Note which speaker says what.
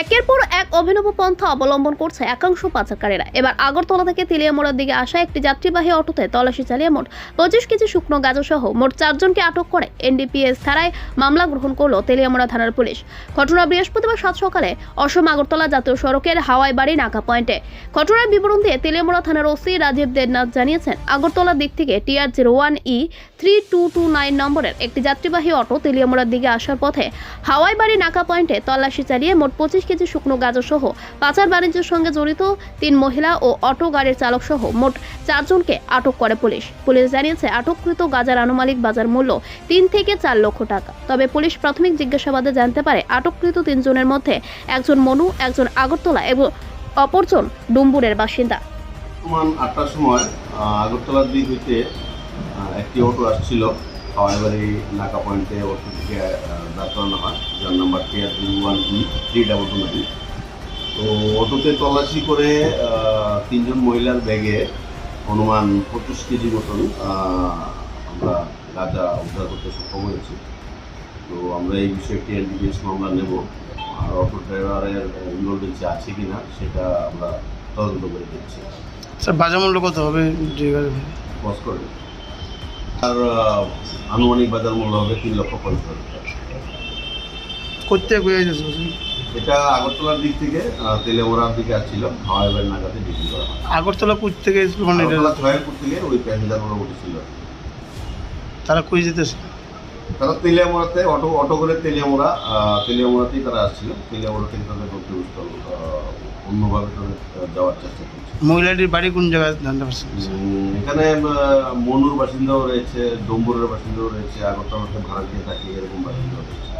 Speaker 1: একের পর এক অভিনব পন্থা অবলম্বন করছে একাংশ পাচারকারীরা। এবার আগরতলা থেকে তেলিয়ামোড়ার দিকে আসা একটি যাত্রীবাহী অটোতে তল্লাশি চালিয়ে মোট পঁচিশ কেজি শুকনো গাঁজা সহ মোট চারজনকে আটক করে এনডিপিএস ধারায় মামলা গ্রহণ করল তেলিয়ামোড়া থানার পুলিশ। ঘটনা বৃহস্পতিবার সাত সকালে অসম আগরতলা জাতীয় সড়কের হাওয়াই বাড়ি নাকা পয়েন্টে। ঘটনার বিবরণ দিয়ে তেলিয়ামোড়া থানার ওসি রাজীব দেবনাথ জানিয়েছেন, আগরতলার দিক থেকে TR zero one E three two two nine নম্বরের একটি যাত্রীবাহী অটো তেলিয়ামোড়ার দিকে আসার পথে হাওয়াই বাড়ি নাকা পয়েন্টে তল্লাশি চালিয়ে মোট পঁচিশ কেজি শুকনো গাঁজা সহ পাচার বাণিজ্যের সঙ্গে জড়িত তিন মহিলা ও অটো গাড়ির চালক সহ মোট চারজনকে আটক করে পুলিশ। পুলিশ জানিয়েছে, আটককৃত গাজার আনুমানিক বাজার মূল্য তিন থেকে চার লক্ষ টাকা। তবে পুলিশ প্রাথমিক জিজ্ঞাসাবাদে জানতে পারে, আটককৃত তিনজনের মধ্যে একজন মনু, একজন আগরতলা এবং অপরজন ডুম্বুরের বাসিন্দা।
Speaker 2: আটটার সময় আগরতলার দিক হইতে একটি অটো আসছিল। হাওয়াইবাড়ি নাকা পয়েন্টে অটো থেকে দাঁড় করানো হয়। যার number TR zero one three double two nine তো অটোতে তল্লাশি করে তিনজন মহিলার ব্যাগে অনুমান পঁচিশ কেজি মতন আমরা গাঁজা উদ্ধার করতে সক্ষম হয়েছি। তো আমরা এই বিষয়ে একটি এনডিপিএস মামলা নেব। আর অটো ড্রাইভারের ইনভলভেন্সি আছে কি না সেটা আমরা তদন্ত করে দিচ্ছি
Speaker 3: স্যার বাজার মূল্য কত হবে? যে গাড়ি
Speaker 2: বস আর আনুমানিক বাজার মূল্য হবে তিন লক্ষ পঞ্চাশ হাজার।
Speaker 3: করতে
Speaker 2: এটা আগরতলার দিক থেকে তেলেমোড়ার দিকে আসছিল হাওয়াইবার নাগাতে বিক্রি করা হয়।
Speaker 3: আগরতলা কুচ থেকে মানে
Speaker 2: ছয়েরপুর থেকে ওই প্যাসেঞ্জারগুলো উঠেছিল
Speaker 3: তারা কই যেতেছে
Speaker 2: তারা তেলিয়ামোড়াতে অটো অটো করে তেলিয়ামোড়া তেলিয়ামোড়াতেই তারা আসছিল। তেলিয়ামোড়া থেকে তাদের গন্তব্যস্থল অন্যভাবে তাদের যাওয়ার চেষ্টা করছে
Speaker 3: মহিলাটির বাড়ি কোন জায়গায় জানতে
Speaker 2: পারছি এখানে মনুর বাসিন্দাও রয়েছে, ডম্বুরের বাসিন্দাও রয়েছে আগরতলাতে ভাড়া দিয়ে থাকে এরকম বাসিন্দাও রয়েছে।